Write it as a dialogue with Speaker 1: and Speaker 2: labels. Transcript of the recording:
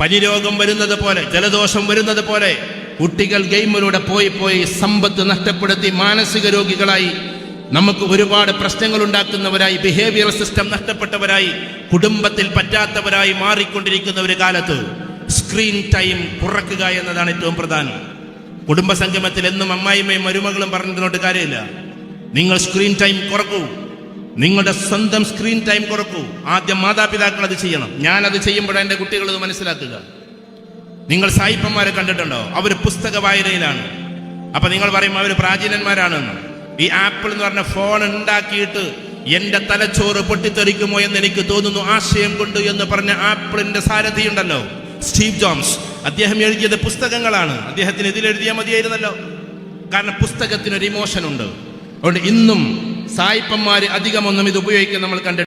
Speaker 1: പനിരോഗം വരുന്നത് പോലെ ജലദോഷം വരുന്നത് പോലെ കുട്ടികൾ ഗെയിമിലൂടെ പോയി പോയി സമ്പത്ത് നഷ്ടപ്പെടുത്തി മാനസിക രോഗികളായി നമുക്ക് ഒരുപാട് പ്രശ്നങ്ങൾ ഉണ്ടാക്കുന്നവരായി ബിഹേവിയർ സിസ്റ്റം നഷ്ടപ്പെട്ടവരായി കുടുംബത്തിൽ പറ്റാത്തവരായി മാറിക്കൊണ്ടിരിക്കുന്ന ഒരു കാലത്ത് സ്ക്രീൻ ടൈം കുറക്കുക എന്നതാണ് ഏറ്റവും പ്രധാനം. കുടുംബസംഗമത്തിൽ എന്നും അമ്മായിമ്മയും മരുമകളും പറഞ്ഞിട്ടുണ്ട് കാര്യമില്ല. നിങ്ങൾ സ്ക്രീൻ ടൈം കുറക്കൂ. നിങ്ങളുടെ സ്വന്തം സ്ക്രീൻ ടൈം കുറക്കൂ. ആദ്യം മാതാപിതാക്കൾ അത് ചെയ്യണം. ഞാൻ അത് ചെയ്യുമ്പോഴാണ് എന്റെ കുട്ടികൾ ഇത് മനസ്സിലാക്കുക. നിങ്ങൾ സായിപ്പന്മാരെ കണ്ടിട്ടുണ്ടോ? അവർ പുസ്തക വായനയിലാണ്. അപ്പൊ നിങ്ങൾ പറയും അവർ പ്രാചീനന്മാരാണെന്ന്. ഈ ആപ്പിൾ എന്ന് പറഞ്ഞ ഫോൺ ഉണ്ടാക്കിയിട്ട് എന്റെ തലച്ചോറ് പൊട്ടിത്തെറിക്കുമോ എന്ന് എനിക്ക് തോന്നുന്നു ആശയം കൊണ്ട് എന്ന് പറഞ്ഞ ആപ്പിളിന്റെ സാരഥി ഉണ്ടല്ലോ സ്റ്റീവ് ജോംസ്. അദ്ദേഹം എഴുതിയത് പുസ്തകങ്ങളാണ്. അദ്ദേഹത്തിന് ഇതിലെഴുതിയാൽ മതിയായിരുന്നല്ലോ. കാരണം പുസ്തകത്തിനൊരു ഇമോഷൻ ഉണ്ട്. അതുകൊണ്ട് ഇന്നും സായിപ്പന്മാര് അധികമൊന്നും ഇത് ഉപയോഗിക്കാൻ നമ്മൾ കണ്ടിട്ടില്ല.